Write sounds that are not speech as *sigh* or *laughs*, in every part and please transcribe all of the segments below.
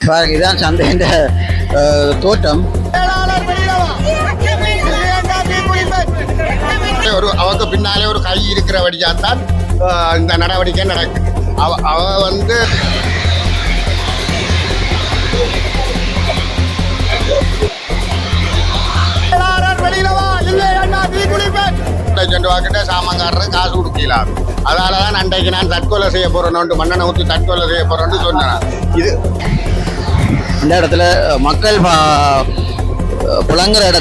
பாருங்க இதான் சந்தையின் தோட்டம். ஒரு அவங்க பின்னாலே ஒரு கை இருக்கிறபடியாத்தான் தான் இந்த நடவடிக்கை நடக்குது. அவ அவ வந்து சென்று சாமங்காரர் காசு கொடுக்கலாம் அதனால தான் அன்றைக்கு நான் தற்கொலை செய்ய போறேன்னு மண்ணனை ஊற்றி தற்கொலை செய்ய போறேன்னு சொன்னேன். இது இந்த இடத்துல மக்கள் புழங்குற இட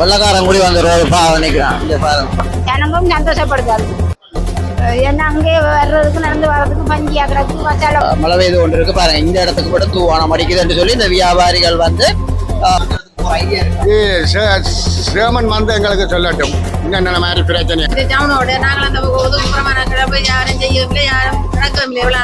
வெள்ளக்காரங்குடி வந்து ரோடு பா நிற்கிறான் இந்த பாருங்க. ஜனமும் சந்தோஷப்படுதாது ஏன்னா அங்கே வர்றதுக்கு நடந்து வர்றதுக்கு பஞ்சியா கிடக்கு மசாலா மழை பெய்து கொண்டு இருக்கு பாருங்க இந்த இடத்துக்கு மட்டும் தூவானம் அடிக்குதுன்னு சொல்லி இந்த வியாபாரிகள் வந்து சேமன் வந்து எங்களுக்கு சொல்லட்டும். என்னென்ன மாதிரி பிரச்சனை? இந்த டவுனோட நாங்கள் அந்த ஒதுக்குப்புறமான கிளம்ப யாரும் செய்யவில்லை யாரும் நடக்கவும் இல்லை எவ்வளோ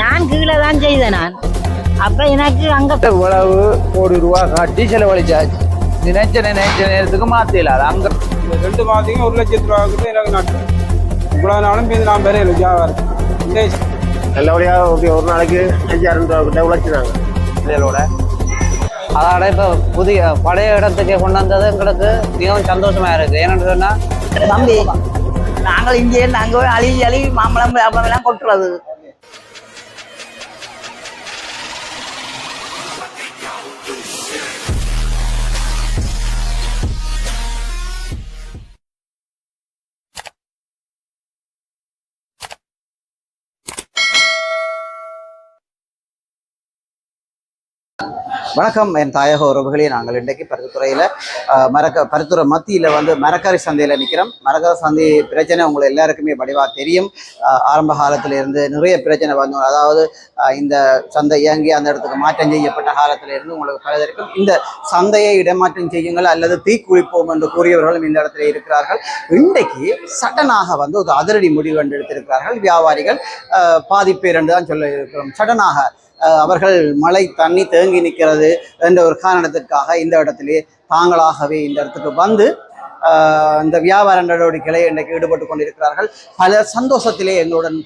நான் கீழே தான் செய்தேன் நான். அப்ப எனக்கு அங்க இவ்வளவு கோடி ரூபா காட்டி செலவழிச்சாச்சு நினைச்ச நினைச்ச நேரத்துக்கு மாத்தல அது அங்க ரெண்டு மாதத்துக்கு ஒரு லட்சத்து ரூபா கிட்ட எனக்கு நட்டு. இவ்வளவு நாளும் இது நான் பெரிய வியாபாரம் நல்லபடியாக ஒரு ஒரு நாளைக்கு அஞ்சாயிரம் ரூபா கிட்ட உழைச்சினாங்க. இதோட அதோட இப்போ புதிய பழைய இடத்துக்கு கொண்டு வந்தது எங்களுக்கு மிகவும் சந்தோஷமா இருக்கு. ஏன்னு சொன்னா தம்பி நாங்கள் இங்கே நாங்க போய் அழுகி அழுகி மாம்பழம் வியாபாரம் எல்லாம் கொட்டுறது. வணக்கம் என் தாயக உறவுகளே. நாங்கள் இன்றைக்கு பருத்தித்துறையில் மரக்க பருத்துறை மத்தியில் வந்து மரக்காரி சந்தையில் நிற்கிறோம் மரக்கறி சந்தை பிரச்சனை உங்களை எல்லாருக்குமே வடிவாக தெரியும். ஆரம்ப காலத்திலிருந்து நிறைய பிரச்சனை வந்து அதாவது இந்த சந்தை இயங்கி அந்த இடத்துக்கு மாற்றம் செய்யப்பட்ட காலத்திலிருந்து உங்களுக்கு பலதற்கும் இந்த சந்தையை இடமாற்றம் செய்யுங்கள் அல்லது தீக்குளிப்போம் என்று கூறியவர்களும் இந்த இடத்துல இருக்கிறார்கள். இன்றைக்கு சடனாக வந்து ஒரு அதிரடி முடிவு என்று எடுத்திருக்கிறார்கள். வியாபாரிகள் பாதிப்பேர் என்று தான் சொல்ல இருக்கிறோம் சடனாக அவர்கள் மழை தண்ணி தேங்கி நிற்கிறது என்ற ஒரு காரணத்திற்காக இந்த இடத்திலே தாங்களாகவே இந்த இடத்துக்கு வந்து இந்த வியாபார நடவடிக்கைகளை இன்றைக்கு ஈடுபட்டு கொண்டிருக்கிறார்கள். பல சந்தோஷத்திலே எங்களுடன்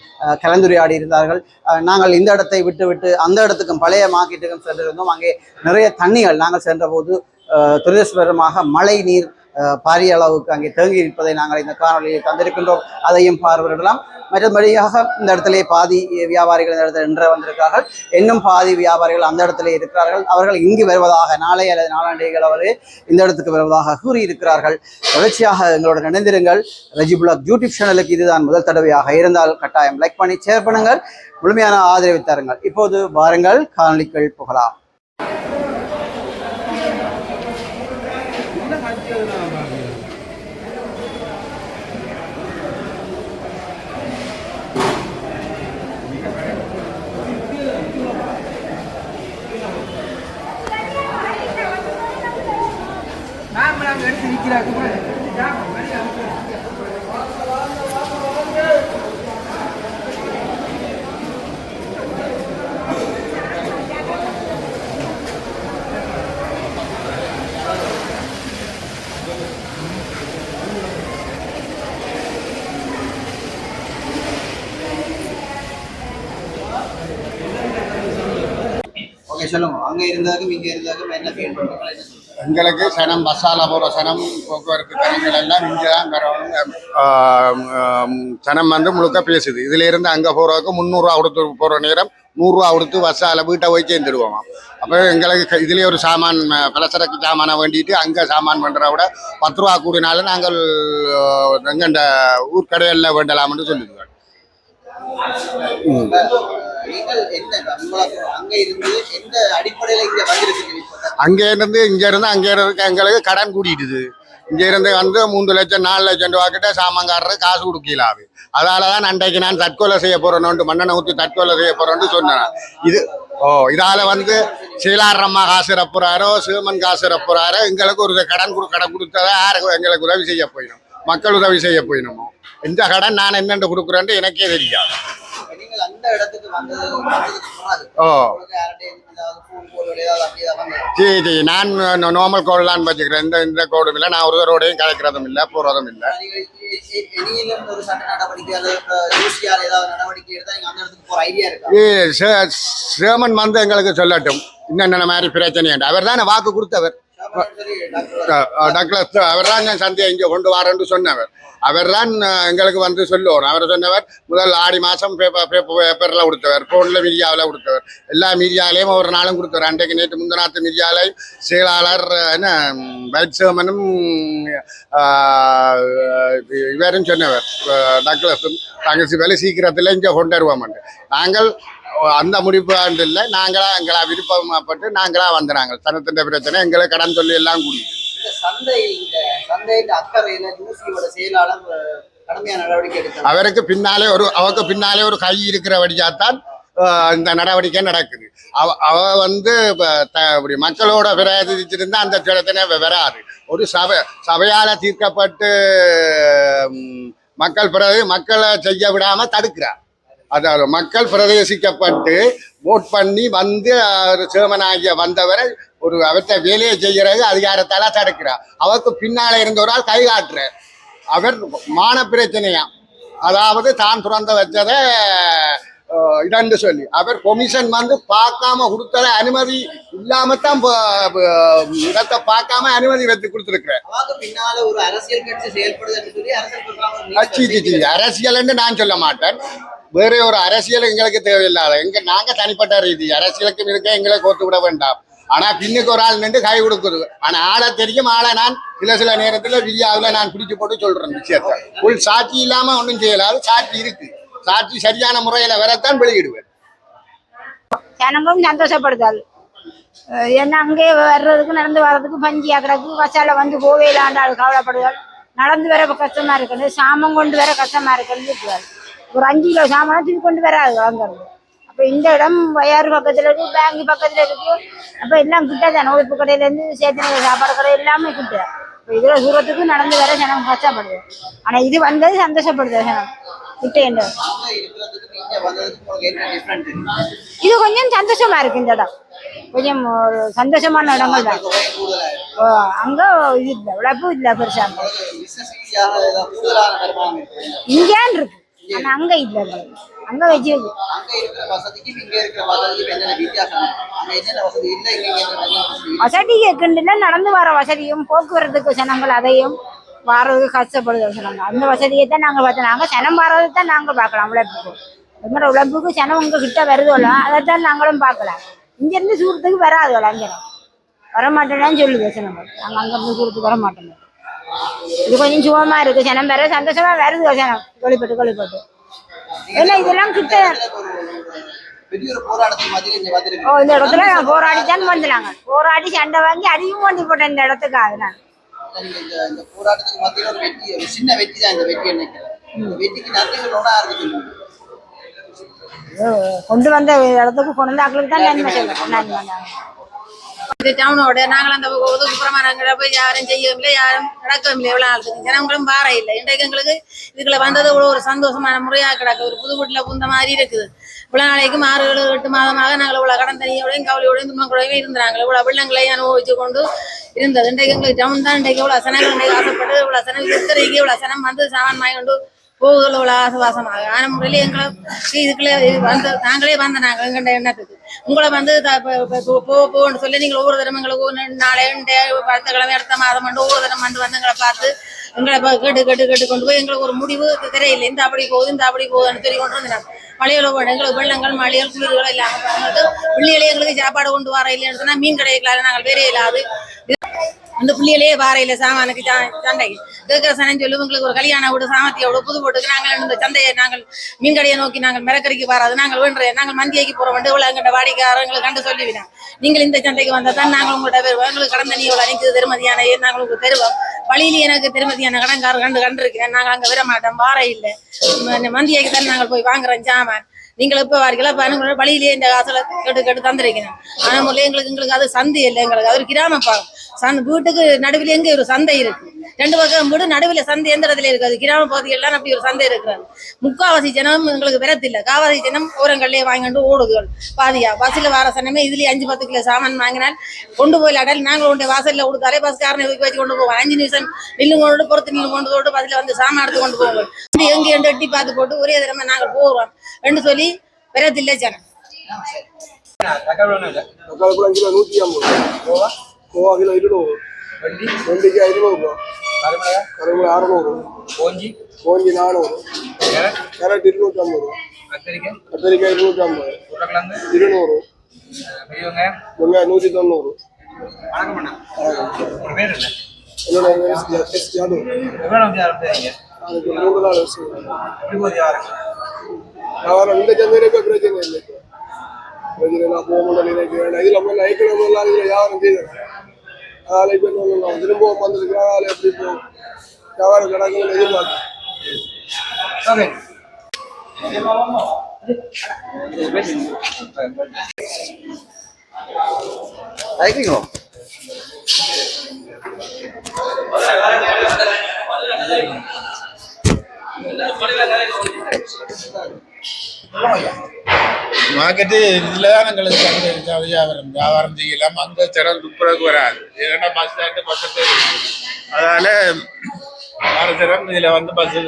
கலந்துரையாடி இருந்தார்கள். அஹ், நாங்கள் இந்த இடத்தை விட்டுவிட்டு அந்த இடத்துக்கும் பழைய மார்க்கெட்டுக்கும் சென்றிருந்தோம். அங்கே நிறைய தண்ணிகள் நாங்கள் சென்றபோது அஹ், மழை நீர் பாரிய அளவுக்கு அங்கே தேங்கி இருப்பதை நாங்கள் இந்த காணொலியில் தந்திருக்கின்றோம். அதையும் பார்வையிடலாம். மற்றபடியாக இந்த இடத்திலே பாதி வியாபாரிகள் இந்த இடத்துல நின்று வந்திருக்கிறார்கள். இன்னும் பாதி வியாபாரிகள் அந்த இடத்துல இருக்கிறார்கள். அவர்கள் இங்கு வருவதாக நாளை அல்லது நாளாண்டுகள் அவரே இந்த இடத்துக்கு வருவதாக கூறியிருக்கிறார்கள். தொடர்ச்சியாக எங்களோட நினைந்திருங்கள் ரஜிபுலாக் யூடியூப் சேனலுக்கு இதுதான் முதல் தடவையாக இருந்தால் கட்டாயம் லைக் பண்ணி ஷேர் பண்ணுங்கள். முழுமையான ஆதரவை தாருங்கள். இப்போது வாருங்கள். காணொலிகள் புகழலாம். ஓகே சொல்லுங்க. அங்க இருந்தாலும் இங்க இருந்தாலும் என்ன ஃபீல் பண்றீங்க? எங்களுக்கு சனம் மசாலா போகிற சனம் போக்குவரத்து தனங்கள் எல்லாம் இங்கே தான் வரணும் சனம் வந்து முழுக்க பேசுது. இதுல இருந்து அங்கே போகிறதுக்கு முந்நூறுரூவா கொடுத்து போகிற நேரம் நூறுரூவா கொடுத்து பஸ்ஸால் வீட்டை போய் சேர்ந்துடுவோம். அப்போ எங்களுக்கு க- ஒரு சாமான் பலசரக்கு சாமானை வேண்டிட்டு அங்கே சாமான் பண்ணுறத விட பத்து ரூபா கூடினாலும் நாங்கள் எங்கண்ட ஊர்க்கடைகளில் வேண்டலாம்னு சொல்லிடுவோம். அங்க இருந்து இங்க இருந்து அங்கே இருந்து எங்களுக்கு கடன் கூடிட்டுது இங்க இருந்து வந்து மூன்று லட்சம் நாலு லட்சம் ரூபா கிட்ட சாமான்காரரு காசு கொடுக்கலாது அதால தான் அன்றைக்கு நான் தற்கொலை செய்ய போறேன்னு மண்ணெண்ணை ஊற்றி தற்கொலை செய்ய போறேன்னு சொன்னேன் இது ஓ இதால வந்து சீலாரம்மா காசு இறப்புறாரோ சிவமன் காசு இறப்புறாரோ எங்களுக்கு ஒரு கடன் கொடு கடன் கொடுத்ததா யாருக்கு எங்களுக்கு உதவி செய்ய போயிடும். மக்கள் உதவி செய்ய போயிடணுமோ இந்த கடன் நான் என்னென்று கொடுக்குறேன்னு எனக்கே தெரியாது. ஓ? ஜி ஜி நான் நார்மல் கோடெலாம் வச்சுக்கிறேன். இந்த இந்த கோடும் இல்லை. நான் ஒருவரோடையும் கலக்கிறதும் இல்லை போகிறதும் இல்லை. சேமன் வந்து எங்களுக்கு சொல்லட்டும். இன்னென்ன மாதிரி பிரச்சனை அவர் தானே வாக்கு கொடுத்தவர். சரி, டாக்டர் அவர் தான் சந்தையை இங்கே கொண்டு வரேன்னு சொன்னவர். அவர் தான் எங்களுக்கு வந்து சொல்லுவோம் அவர் சொன்னவர் முதல் ஆடி மாதம் பேப்பர் பேப்பரில் கொடுத்தவர். ஃபோனில் மீடியாவில் கொடுத்தவர். எல்லா மீடியாலையும் ஒரு நாளும் கொடுத்தவர். அன்றைக்கு நேற்று முந்தநாத்து மீடியாலையும் செயலாளர் என்ன வைட் சேமனும் இவரும் சொன்னவர். டாக்டர் தங்கச்சி வேலை சீக்கிரத்தில் இங்கே கொண்டு வருவோம் நாங்கள் அந்த முடிப்பு ஆண்டு இல்லை. நாங்களா எங்களா விருப்பப்பட்டு நாங்களா வந்தாங்க தனத்தின் பிரச்சனை எங்களை கடன் சொல்லி எல்லாம் கூடியது அவருக்கு பின்னாலே ஒரு அவருக்கு பின்னாலே ஒரு கை இருக்கிறபடியாத்தான் இந்த நடவடிக்கை நடக்குது. அவ அவ வந்து இப்படி மக்களோட பிரதிச்சிருந்தா அந்த வ- வராது ஒரு சபை சபையால தீர்க்கப்பட்டு மக்கள் பிரதி மக்களை செய்ய விடாம தடுக்கிறார். அதாவது மக்கள் பிரதேசிக்கப்பட்டு ஓட் பண்ணி வந்து சேமனாகிய வந்தவரை ஒரு அவற்றை வேலையை செய்கிறது அதிகாரத்தால தடுக்கிறார். அவருக்கு பின்னால இருந்த ஒரு ஆள் கை காட்டுறார் அவர் மான பிரச்சனையா? அதாவது தான் துறந்த வச்சதை இதன்று சொல்லி. அவர் கொமிஷன் வந்து பார்க்காம கொடுத்தத அனுமதி இல்லாம தான் இடத்தை பார்க்காம அனுமதி வச்சு ஒரு அரசியல் என்று நான் சொல்ல மாட்டேன். வேற ஒரு அரசியல் எங்களுக்கு தேவையில்லாத எங்க நாங்க தனிப்பட்ட ரீதி. அரசியலுக்கும் இருக்க எங்களை கோத்து விட வேண்டாம். ஆனா பின்னுக்கு ஒரு ஆள் நின்று கை கொடுக்குது. ஆனா ஆளை தெரியும் ஆளை நான் சில சில நேரத்துல வீடியோவில் நான் பிடிச்சு போட்டு சொல்றேன் விஷயத்த. உள் சாட்சி இல்லாம ஒன்றும் செய்யலாது சாட்சி இருக்கு. சாட்சி சரியான முறையில வரத்தான் வெளியிடுவேன். ஜனங்களும் சந்தோஷப்படுத்தாது. ஏன்னா அங்கே வர்றதுக்கு நடந்து வர்றதுக்கு பஞ்சியா கிடக்கு பசால வந்து போவேலாண்டாள் கவலைப்படுதாள் நடந்து வர கஷ்டமா இருக்குது சாமம் கொண்டு வர கஷ்டமா இருக்குன்னு ஒரு அஞ்சு கிலோ சாமானை தூக்கி கொண்டு வராது வாங்குறது. அப்ப இந்த இடம் வயாறு பக்கத்துல இருக்கு பேங்க் பக்கத்துல இருக்கு. அப்ப எல்லாம் கிட்ட தானே. உழைப்பு கடையில இருந்து சாப்பாடு கடை எல்லாமே கிட்ட. இப்போ இதுல தூரத்துக்கு நடந்து வர ஜனம் கஷ்டப்படுது. ஆனா இது வந்தது சந்தோஷப்படுது ஜனம். கிட்ட இது கொஞ்சம் சந்தோஷமா இருக்கு இந்த இடம். கொஞ்சம் ஒரு சந்தோஷமான இடங்கள் தான். ஓ, அங்க இது இல்லை உழைப்பு இல்லை பெருசா. இங்கேன்னு இருக்கு. ஆனா அங்க இல்லை அங்க வச்சிருக்கு வசதி இல்லை இங்க என்னென்ன வசதி இருக்கு? வசதி இருக்குண்டுல நடந்து வர வசதியும் போக்குவரத்துக்கு ஜனங்கள் அதையும் வாரதுக்கு கஷ்டப்படுது ஜனங்க அந்த வசதியை தான் நாங்க பார்த்தோம் நாங்க ஜனம் வர்றதை தான் நாங்க பார்க்கலாம் உழைப்புக்கு. எங்களோட உழைப்புக்கு ஜனம் உங்க கிட்ட வருதோல அதை தான் நாங்களும் பார்க்கலாம். இங்க இருந்து சூரத்துக்கு வராதோல அங்கே வரமாட்டேன்னு சொல்லுது ஜனங்கள் நாங்க அங்க இருந்து சூரத்துக்கு வர மாட்டோம் இது கொஞ்சம் சுகமா இருக்கு. ஜனம் வேற சந்தோஷமா வருது ஜனம். கொழிப்பட்டு கொழிப்பட்டு ஏன்னா இதெல்லாம் கிட்ட ஓ இந்த இடத்துல போராடி தான் வந்துனாங்க போராடி சண்டை வாங்கி அடியும் கொண்டு போட்டேன் இந்த இடத்துக்கு அதனால இந்த இந்த போராட்டத்துக்கு மத்தியில் ஒரு வெற்றி ஒரு சின்ன வெற்றி தான் இந்த வெற்றி நினைக்கிறேன் இந்த வெற்றிக்கு நன்றி சொல்லணும்னா யாருக்கு சொல்லுங்க. ஐயோ, கொண்டு வந்த இடத்துக்கு கொண்டு வந்து அவங்களுக்கு தான் நன்மை நன்மை. இது டவுனோட நாங்கள் அந்த ஒதுக்குப்புறமானங்களை போய் யாரும் செய்யவும் இல்லை யாரும் நடக்கவும் இல்லை எவ்வளோ ஆளுக்கு ஜனங்களும் பாறை இல்லை இன்றைக்கு எங்களுக்கு இதுக்குள்ள வந்தது இவ்வளோ ஒரு சந்தோஷமான முறையாக கிடக்கு. ஒரு புது வீட்டில் புந்த மாதிரி இருக்குது. இவ்வளோ நாளைக்கும் ஆறு ஏழு எட்டு மாதமாக நாங்கள் இவ்வளோ கடன் தனியோடையும் கவலையோடையும் துன்பக்கூடவே இருந்தாங்க. இவ்வளோ வெள்ளங்களையும் அனுபவிச்சு கொண்டு இருந்தது. இன்றைக்கு எங்களுக்கு டவுன் தான். இன்றைக்கு இவ்வளோ சனங்கள் இன்றைக்கு ஆசைப்பட்டு இவ்வளோ சனம் இத்தனைக்கு இவ்வளோ சனம் வந்து சாமான் வாங்கி கொண்டு போகுதல் இவ்வளோ ஆசவாசமாக ஆன முறையில எங்களை இதுக்குள்ளே வந்து நாங்களே வந்த நாங்கள் எங்கள்கிட்ட எண்ணத்துக்கு உங்களை வந்து போ போன்னு சொல்லி நீங்கள் ஒவ்வொரு தினம் எங்களுக்கு ஒன்று நாளை அடுத்த கிழமை அடுத்த மாதம் வந்து ஒவ்வொரு தினம் வந்து வந்து எங்களை பார்த்து எங்களை கேட்டு கேட்டு கேட்டு கொண்டு போய் எங்களுக்கு ஒரு முடிவு தெரியல. இந்த அப்படி போகுது இந்த அப்படி போகுதுன்னு சொல்லி கொண்டு வந்து பழைய போட எங்களுக்கு வெள்ளங்கள் மழைகள் குளிர்கள் இல்லாமல் பார்த்துட்டு பிள்ளைகளே எங்களுக்கு சாப்பாடு கொண்டு வர இல்லைன்னு சொன்னா மீன் கிடைக்கல நாங்கள் வேறே இல்லாது அந்த பிள்ளைகளே வாரையில சாமானுக்கு சா- கேட்கிற சனம் சொல்லு உங்களுக்கு ஒரு கல்யாணம் விடு சாமத்தியோட புது போட்டுக்கு நாங்கள் இந்த சந்தையை நாங்கள் மீன் கடையை நோக்கி நாங்கள் மிரக்கறிக்கு வராது. நாங்கள் வேண்டுற நாங்கள் மந்தியைக்கு போறோம். வந்து இவ்வளோ எங்கிட்ட வாடிக்கையாரங்களை கண்டு சொல்லிவிடும் நீங்கள் இந்த சந்தைக்கு வந்தால் தான் நாங்கள் உங்கள்கிட்ட வருவோம் எங்களுக்கு கடந்த நீ இவ்வளோ அனைத்து திருமதியான நாங்கள் உங்களுக்கு தருவோம்? வழியில எனக்கு திருமதியான கடன்காரர் கண்டு கண்டிருக்கேன் நாங்கள் அங்கே விட மாட்டோம் வார இல்லை. மந்தியைக்கு தான் நாங்கள் போய் வாங்குறோம். ஜாமான் நீங்கள் இப்ப வாரிகளா பாருங்க வழியிலேயே இந்த காசில் கேட்டு கேட்டு தந்திருக்கிறேன் ஆனால் முதல்ல எங்களுக்கு எங்களுக்கு அது சந்தி இல்லை. எங்களுக்கு அது ஒரு கிராம சந்த வீட்டுக்கு நடுவில் எங்கே ஒரு சந்தை இருக்கு. ரெண்டு பக்கம் வீடு நடுவில் சந்தை எந்த இடத்துல கிராம பகுதிகள்லாம் அப்படி ஒரு சந்தை இருக்கிறாங்க முக்காவாசி ஜனம் எங்களுக்கு விரத்தில்லை காவாசி ஜனம் ஓரங்கள்லேயே வாங்கிட்டு ஓடுதுகள் பாதியா பஸ்ஸில் வர சனமே இதுலேயே அஞ்சு பத்து கிலோ சாமான் வாங்கினால் கொண்டு போய் அடல் நாங்கள் கொண்டு வாசலில் கொடுத்தாலே பஸ்காரனை தூக்கி வச்சு கொண்டு போவோம். அஞ்சு நிமிஷம் நில்லு கொண்டு பொறுத்து நில்லு கொண்டு போட்டு பஸ்ஸில் வந்து சாமான் எடுத்து கொண்டு போவோம். இப்படி எங்கே எண்டு எட்டி பார்த்து போட்டு ஒரே தடவை நாங்கள் போகிறோம் ரெண்டு சொல்லி விரத்தில்லை ஜனம். தக்காளி கிலோ நூற்றி ஐம்பது. கோவா கிலோ இருநூறு வெண்டிக்காய் ஐநூறு கரும்பு அறுநூறு கோஞ்சி கோஞ்சி நானூறு கேரட் இருநூற்றி ஐம்பது கத்திரிக்காய் இருநூற்றி ஐம்பது இருநூறு வெங்காயம் நூற்றி தொண்ணூறு என்னோட அதுக்கு மூன்று நாள் வருஷம் வியாபாரம் இந்த இப்ப பிரச்சனை இல்லை. பிரச்சனை நான் போக முடியல நினைக்கிறேன் இதுல போய் நைக்கிழமை எல்லாம் இதுல வியாபாரம் செய்தேன் அதனால இப்ப என்ன பண்ணலாம்? திரும்ப வந்திருக்கிறேன் அதனால எப்படி இப்போ வியாபாரம் கிடக்குன்னு எதிர்பார்த்தேன் ஆயிட்டீங்களோ மார்க்கெட்டு இதில் தான் எங்களுக்கு சந்தை இருக்கா வியாபாரம் வியாபாரம் செய்யலாம் அங்கே திறம் துப்புரவுக்கு வராது ஏன்னா பஸ் ஸ்டாண்டு பக்கத்து அதனால வார திறம் இதில் வந்து பஸ்ஸு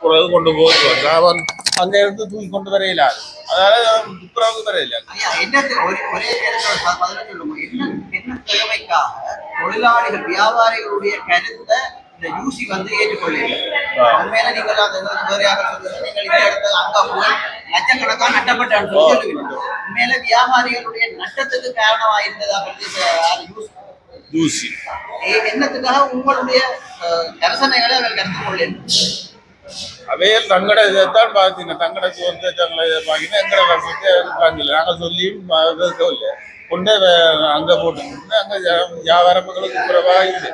புறவு கொண்டு போகுது வியாபாரம் அங்கே இருந்து தூக்கி கொண்டு வர இயலாது அதனால துப்புரவுக்கு வர தேவைக்காக தொழிலாளிகள் வியாபாரிகளுடைய கருத்தை இந்த யூசி வந்து ஏற்றுக்கொள்ளல உண்மையில நீங்கள் அந்த இதுக்கு வேறையாக சொல்லுங்க நீங்கள் இந்த இடத்துல அங்க போய் லட்சக்கணக்கான நட்டப்பட்டான்னு சொல்லி சொல்லுவீங்க உண்மையில வியாபாரிகளுடைய நட்டத்துக்கு காரணமா இருந்ததா பற்றி யூஸ் தூசி என்னத்துக்காக உங்களுடைய கரசனைகளை அவர்கள் கற்றுக்கொள்ளல அவையில் தங்கட இதைத்தான் பார்த்தீங்க. தங்கட வந்து தங்களை இதை வாங்கினா எங்கட வாங்கல நாங்கள் சொல்லியும் கேட்கவில்லை கொண்டே அங்க போட்டு அங்க வியா- வியாபாரங்களுக்கு குறைவா இல்லை.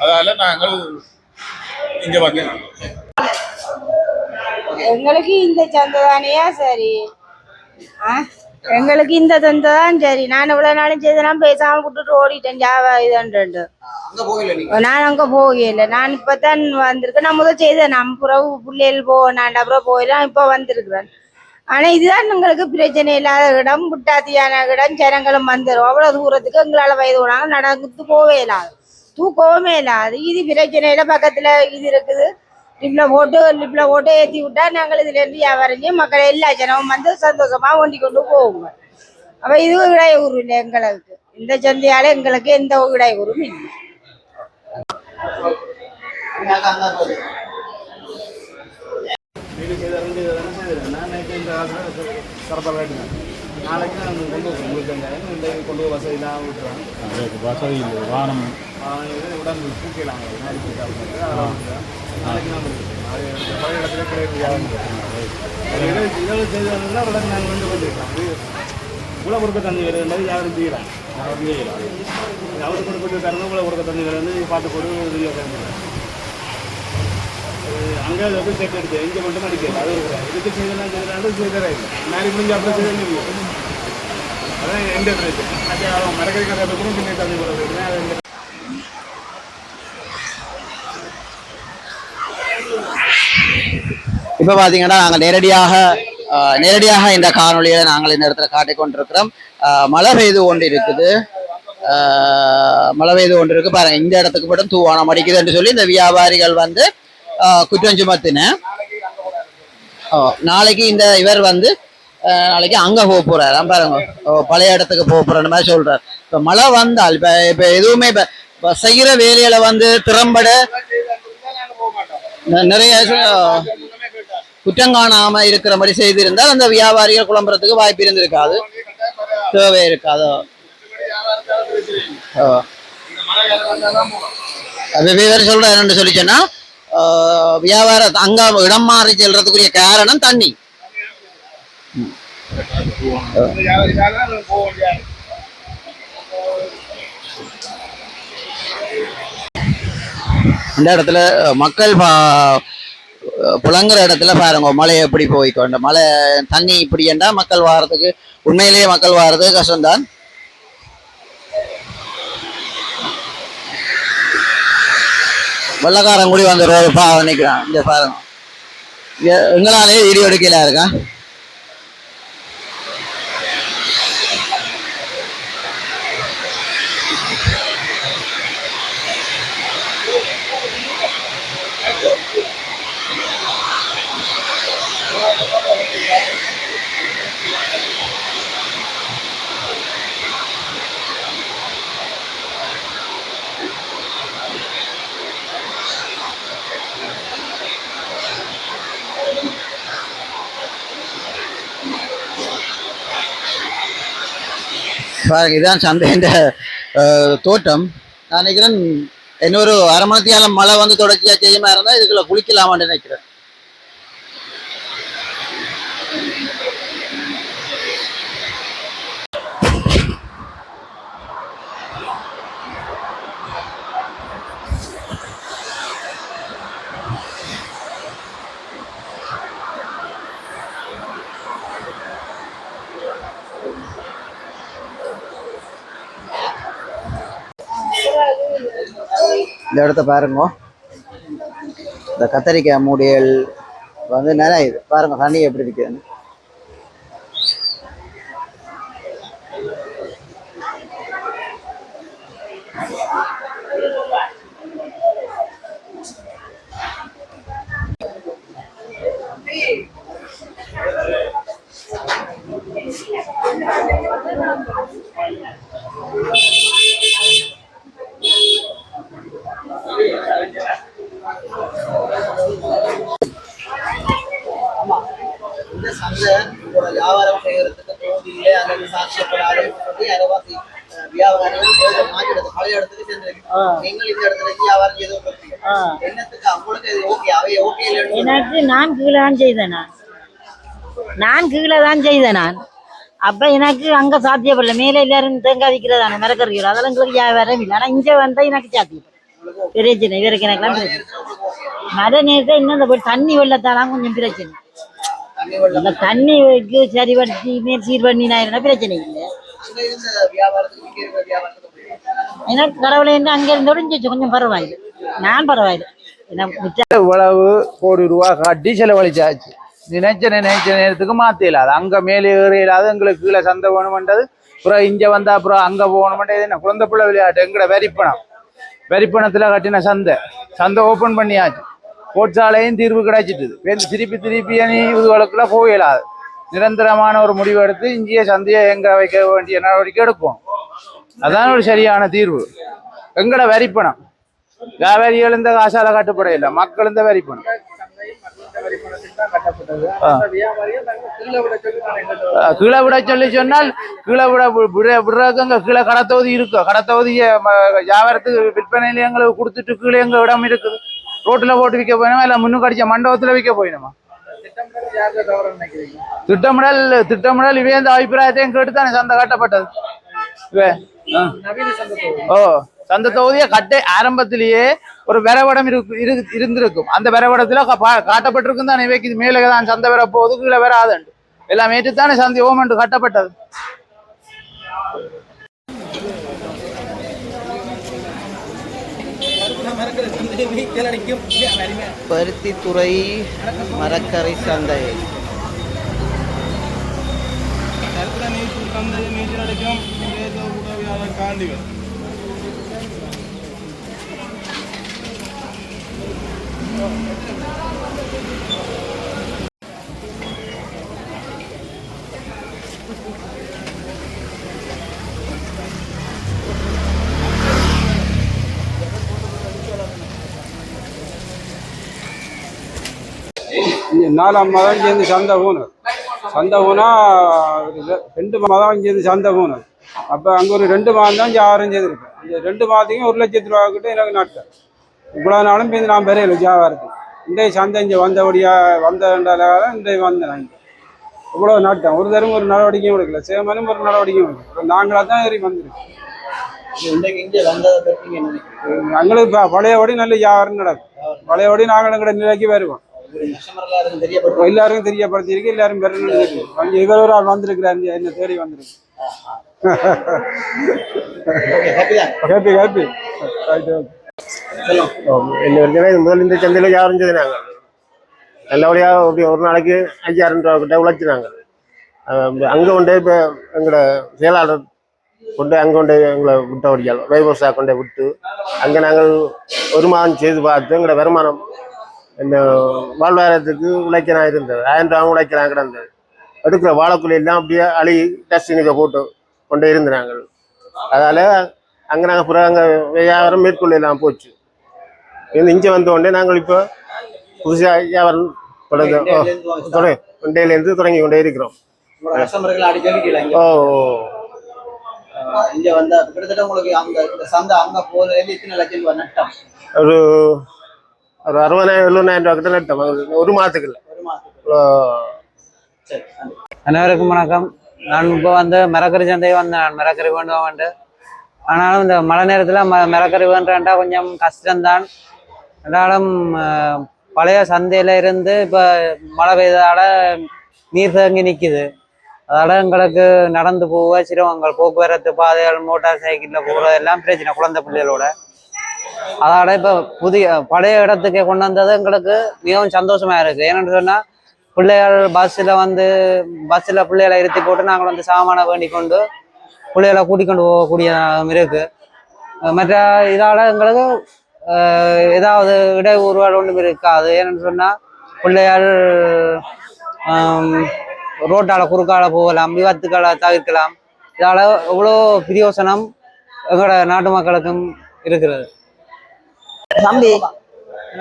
அதனால நாங்கள் இங்க வந்தேன் எங்களுக்கு இந்த சந்தை தானேயா சரி? ஆ? எங்களுக்கு இந்த தான் சரி. நான் இவ்வளவு நாளும் செய்தேன் பேசாம விட்டுட்டு ஓடிட்டேன். ஜாவா இதுன்ட்டு நான் அங்க போகல. நான் இப்பதான் வந்திருக்கேன். நான் முதல் செய்தேன். நான் பிறகு பிள்ளைகள் போனான் அப்புறம் போயிடலாம் இப்ப வந்திருக்கிறேன். ஆனா இதுதான் எங்களுக்கு பிரச்சனை. இல்லாத இடம் புட்டாத்தியான இடம் ஜனங்களும் வந்துடும் அவ்வளவு தூரத்துக்கு எங்களால வயது போனாங்க நடந்து போவே இல்லாது. தூக்கவுமே இல்லாது இது பிரச்சனையில பக்கத்துல இது இருக்குது. லிப்ல போட்டு லிப்ல போட்டு ஏத்தி விட்டா நாங்கள் இதுல இருந்து வியாபாரம் மக்கள் எல்லா ஜனமும் வந்து சந்தோஷமா ஒண்டி கொண்டு போவோங்க. அப்ப இது இடையூறு இல்லை எங்களுக்கு. இந்த சந்தையால எங்களுக்கு எந்த இடையூறும் இல்லை. அங்க அங்க போகுது. நாளைக்கு நான் கொண்டு வசதி தான் வசதி இல்லை. வானம் உடம்பு தூக்கலாம் நாளைக்கு நாளைக்கு பழைய இடத்துல கிடையாது இதில் செய்ததுனா உடனே நாங்கள் வந்து கொண்டிருக்கலாம் உள்ள கொடுக்க தண்ணி வருது யாரும் செய்யலாம் யாரும் செய்யலாம் அவருக்கு கொடுக்க தரணும் உள்ள கொடுக்க தண்ணி வருது பார்த்து போட்டு அங்கே வந்து செக் எடுத்து இங்கே மட்டும் அடிக்கல. அது இதுக்கு செய்தெல்லாம் செய்யறாங்க செய்தரா இல்லை நாளைக்கு முடிஞ்சு அப்புறம் செய்ய முடியும் அதான் எந்த பிரச்சனை மரக்கறி கதை கூட பின்னே தண்ணி போடுறது அது எந்த இப்ப பாத்தீங்கன்னா நாங்கள் நேரடியாக நேரடியாக இந்த காணொளியை நாங்கள் இந்த இடத்துல காட்டிக் கொண்டிருக்கிறோம் மழை பெய்து கொண்டு இருக்குது மழை பெய்து கொண்டு இருக்கு பாருங்க இந்த இடத்துக்கு மட்டும் தூவானம் அடிக்குது என்று சொல்லி இந்த வியாபாரிகள் வந்து குற்றம் சுமத்தின நாளைக்கு இந்த இவர் வந்து நாளைக்கு அங்க போக போறாரு. பாருங்க. ஓ, பழைய இடத்துக்கு போக போற மாதிரி சொல்றாரு. இப்ப மழை வந்தால் இப்ப இப்ப எதுவுமே இப்ப செய்கிற செய்யற வேலையில வந்து திறம்பட நிறைய குற்றம் காணாம இருக்கிற மாதிரி செய்திருந்தால் அந்த வியாபாரிகள் குழம்புறதுக்கு வாய்ப்பு இருந்திருக்காது. தேவை இருக்காது? ஆஹ். சொல்ற என்னன்னு சொல்லி சொன்னா ஆஹ், வியாபார அங்க இடம் மாறி செல்றதுக்குரிய காரணம் தண்ணி. இந்த இடத்துல மக்கள் பா புழங்குற இடத்துல பாருங்க மழை எப்படி போய்க்கொண்டு மழை தண்ணி இப்படி என்றா மக்கள் வாரத்துக்கு உண்மையிலேயே மக்கள் வாரது கஷ்டம்தான். வெள்ளக்காரன் கூடி வந்து ரோடு நிற்கிறான் இந்த பாருங்க. இங்க எங்களாலே வீடியோ எடுக்கல இருக்கா? பாருங்க இதான் சந்தைன்ற தோட்டம். நான் நினைக்கிறேன் இன்னொரு அரை மணி மழை வந்து தொடர்ச்சியாக செய்யமா இருந்தா இதுக்குள்ள குளிக்கலாமான்னு நினைக்கிறேன். இந்த இடத்த பாருங்க. இந்த கத்தரிக்காய் மூடியல் வந்து நிறைய இது. பாருங்க தண்ணி எப்படி இருக்குதுன்னு இந்த சந்தை வியாபாரம் செய்யறதுக்கு போதியிலே அல்லது சாட்சியப்படாத அரைவாசி வியாபாரிகள் வேறு மாற்றி இடத்து பழைய இடத்துக்கு சென்றிருக்கு நீங்கள் இந்த இடத்துல இருந்து வியாபாரம் செய்து கொண்டிருக்கீங்க. என்னத்துக்கு அவங்களுக்கு இது ஓகே அவை ஓகே இல்லைன்னு எனக்கு நான் கீழே தான் செய்தேன் நான். நான் கீழே தான் செய்தேன் நான். அப்ப எனக்கு அங்க சாத்தியப்படல. மேலே எல்லாரும் தேங்காய் விற்கிறதானே மிரக்கறிகள். அதெல்லாம் எங்களுக்கு வியாபாரம் இல்லை. ஆனா இங்க வந்தா எனக்கு சாத்தியப்படும் பிரச்சனை இவருக்கு எனக்குலாம் பிரச்சனை. மழை நேரத்தில் இன்னும் இந்த தண்ணி வெள்ளத்தாலாம் கொஞ்சம் பிரச்சனை. தண்ணி வெள்ளம் இந்த தண்ணிக்கு சரிபடுத்தி மேல் சீர் பண்ணினா பிரச்சனை இல்லை. இருந்த. எனக்கு கடவுளை இருந்து அங்க இருந்தோட இங்க கொஞ்சம் பரவாயில்லை. நான் பரவாயில்லை. ஏன்னா இவ்வளவு கோடி ரூபா கட்டி செலவழிச்சாச்சு. நினைச்ச நினைச்ச நேரத்துக்கு மாத்தில அது அங்க மேலே ஏற இல்லாத எங்களுக்கு கீழே சந்தை வேணுமென்றது அப்புறம் இங்க வந்தா அப்புறம் அங்க போகணுமென்றது என்ன? குழந்தை பிள்ளை விளையாட்டு எங்கட வெறிப்பணம். வெறிப்பணத்துல கட்டின சந்தை. சந்தை ஓபன் பண்ணியாச்சு. கோட்சாலையும் தீர்வு கிடைச்சிட்டுது. திருப்பி திருப்பி திருப்பி இதுகளுக்குலாம் போக இயலாது நிரந்தரமான ஒரு முடிவு எடுத்து இங்கே சந்தையை எங்க வைக்க வேண்டிய நடவடிக்கை எடுப்போம். அதான் ஒரு சரியான தீர்வு. எங்கட வரிப்பணம் வியாபாரிகள் இந்த காசால கட்டுப்பட இல்லை மக்கள் இந்த வரிப்பணம் கீழே விட சொல்லி சொன்னால் கீழே விட வி- விடுறதுக்கு அங்க கீழே கடத்தவதி இருக்கு. கடத்தொகுதியை வியாபாரத்துக்கு விற்பனையில எங்களுக்கு கொடுத்துட்டு கீழே எங்க இடம் இருக்குது? ரோட்டில் போட்டு விற்க போயினோமா? இல்லை முன்னுக்கு அடித்த மண்டபத்துல விற்க போயிடுமா திட்டமிடல் திட்டமிடல் இவே இந்த அபிப்பிராயத்தையும் கேட்டு தானே சந்தை கட்டப்பட்டது. இவே ஓ சந்த தொகுதியை கட்ட ஆரம்பத்திலேயே ஒரு விரவடம் இருக்கு இரு- இருந்திருக்கும். அந்த விரவடத்துல காட்டப்பட்டிருக்கும் தானே. இவைக்கு இது மேலே தான் சந்தை வர போகுது கீழே வராதுண்டு. எல்லாம் ஏற்றுத்தானே சந்தை ஓமண்டு கட்டப்பட்டது. பருத்தித்துறை மரக்கரை சந்தை இங்க நாலாம் மாதம் சேர்ந்து சந்தை போனது சந்தை போனால் ரெண்டு மாதம் சேர்ந்து சந்தை போனது அப்போ அங்கே ஒரு ரெண்டு மாதம் தான் வியாபாரம் செய்திருக்கேன் இந்த ரெண்டு மாதத்துக்கும் ஒரு லட்சத்து ரூபா கிட்ட எனக்கு நட்டேன் இவ்வளோ நாளும் இப்போ நான் பெரியல வியாபாரத்துக்கு. இன்றைய சந்தை இங்கே வந்தபடியா வந்ததால இன்றைய வந்தேன் நான். இவ்வளோ நட்டேன் ஒரு தரம் ஒரு நடவடிக்கையும் எடுக்கல சேமனும் ஒரு நடவடிக்கையும் எடுக்கல நாங்களாக தான் ஏறி வந்திருக்கோம். எங்களுக்கு பழையபடி நல்ல வியாபாரம் நடக்கும். பழையபடி நாங்கள் எங்கட நிலைக்கு வருவோம். எல்லாருக்கும் தெரியப்படுத்தியிருக்கு எல்லாரும் இருக்கு கொஞ்சம் இவர் ஒரு ஆள் வந்திருக்கிறாரு என்ன தேடி வந்திருக்கு ஹாப்பி ஹாப்பி *laughs* என்ன வரைக்கும் முதல்ல இந்த சந்தையில் வியாபாரம் நாங்கள் நல்லபடியாக ஒரு நாளைக்கு அஞ்சாயிரம் ரூபா கிட்ட உழைச்சினாங்க அங்கே கொண்டே இப்போ எங்களோட செயலாளர் கொண்டு அங்கே கொண்டு எங்களை விட்ட ஓடியால் வைபவசா கொண்டே விட்டு அங்கே நாங்கள் ஒரு மாதம் செய்து பார்த்து எங்களோட வருமானம் இந்த வாழ்வாதாரத்துக்கு உழைக்கலாம் இருந்தது. ஆயிரம் உழைக்கலாம் கிடந்தது. எடுக்கிற வாழைக்குள்ளி எல்லாம் அப்படியே அழுகி டஸ்டினுக்கு போட்டு கொண்டே இருந்து நாங்கள் அதால் அங்கே நாங்கள் பிறகு அங்கே வியாபாரம் மேற்கொள்ளலாம் போச்சு. இந்த இங்கே வந்த உடனே நாங்கள் இப்போ புதுசாக வியாபாரம் தொடங்க தொடங்க ஒன்றையிலேருந்து தொடங்கி கொண்டே இருக்கிறோம். ஓ இங்க வந்த கிட்டத்தட்ட உங்களுக்கு அந்த சந்தை அங்க போறது இத்தனை லட்சம் ரூபாய் நட்டம். ஒரு ஒரு அறுபதாயிரம் எழுபதாயிரம் ரூபா கிட்ட நட்டோம். ஒரு- ஒரு மாதத்துக்கு இல்லை. ஒரு மாசத்துக்கு இவ்வளோ சரி நன்றி. அனைவருக்கும் வணக்கம். நான் இப்போ வந்து மரக்கறி சந்தை வந்தேன். நான் மரக்கறி வேண்டும் வந்து ஆனாலும் இந்த மழை நேரத்தில் ம மரக்கறி வேண்டாண்டா கொஞ்சம் கஷ்டம்தான். அஹ், பழைய சந்தையில இருந்து இப்போ மழை பெய்ததால நீர் தேங்கி நிற்கிது அதால எங்களுக்கு நடந்து போக சிரமங்கள் போக்குவரத்து பாதைகள் மோட்டார் சைக்கிளில் போகிறது எல்லாம் பிரச்சனை குழந்தை பிள்ளைகளோட. அதோட இப்போ புதிய பழைய இடத்துக்கு கொண்டு வந்தது எங்களுக்கு மிகவும் சந்தோஷமா இருக்கு. ஏன்னு சொன்னா பிள்ளைகள் பஸ்ஸில் வந்து பஸ்ஸில் பிள்ளைகளை இருத்தி போட்டு நாங்கள் வந்து சாமானை வேண்டி கொண்டு பிள்ளைகளை கூட்டிக் கொண்டு போகக்கூடிய இருக்கு. மற்ற இதால் எங்களுக்கு ஏதாவது இடையூறுகள் ஒன்றும் இருக்காது. ஏன்னு சொன்னால் பிள்ளைகள் ரோட்டால் குறுக்கால போகலாம் விபத்துக்களை தவிர்க்கலாம். இதால் எவ்வளோ பிரயோசனம் எங்களோட நாட்டு மக்களுக்கும் இருக்கிறது. தம்பி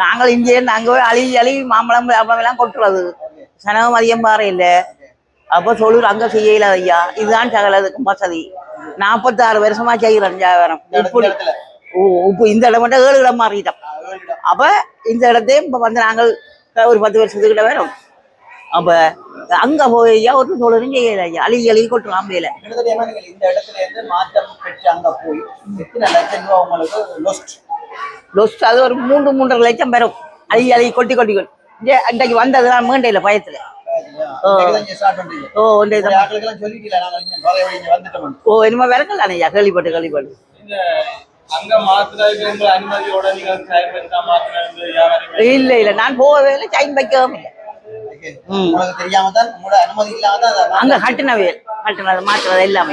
நாங்கள் இங்கே நாங்க போய் அழுகி அழுகி மாம்பழம் அப்பளம் எல்லாம் கொட்டுறது. சனகம் அதிகம் பாறை இல்லை. அப்போ சொல்லுற அங்க செய்யல ஐயா. இதுதான் சகலதுக்கும் வசதி. நாற்பத்தாறு வருஷமா செய்கிறேன் வியாபாரம். இப்படி. ஓ இப்போ இந்த இடம் மட்டும் ஏழு இடம் மாறிட்டோம். அப்ப இந்த இடத்தையும் இப்ப வந்து நாங்கள் ஒரு பத்து வருஷத்துக்கிட்ட வரோம். அப்ப அங்க போய் ஐயா ஒரு தொழிலும் செய்யல ஐயா. அழுகி அழுகி ஏமா நீங்கள் இந்த இடத்துல இருந்து மாற்றம் பெற்று அங்க போய் எத்தனை லட்சம் ரூபாய் உங்களுக்கு லொஸ்ட் அது ஒரு மூன்று மூன்றரை லட்சம் பெறும் அழுகி அழுகி கொட்டி கொட்டி கொட்டி. இங்கே அன்றைக்கு வந்தது நான் மேண்டையில பயத்துல ஸ்டார்ட் பண்றீங்க ஓ ஒன்றை ஓ இனிமே விறக்கல ஐயா? கேள்விப்பட்டு கேள்விப்பட்டு. இல்ல இல்ல நான் போகவே இல்லை சைன் வைக்கவும் இல்லை. உங்களுக்கு தெரியாம தான் அனுமதி அங்க கட்டினது மாற்றுறது எல்லாம்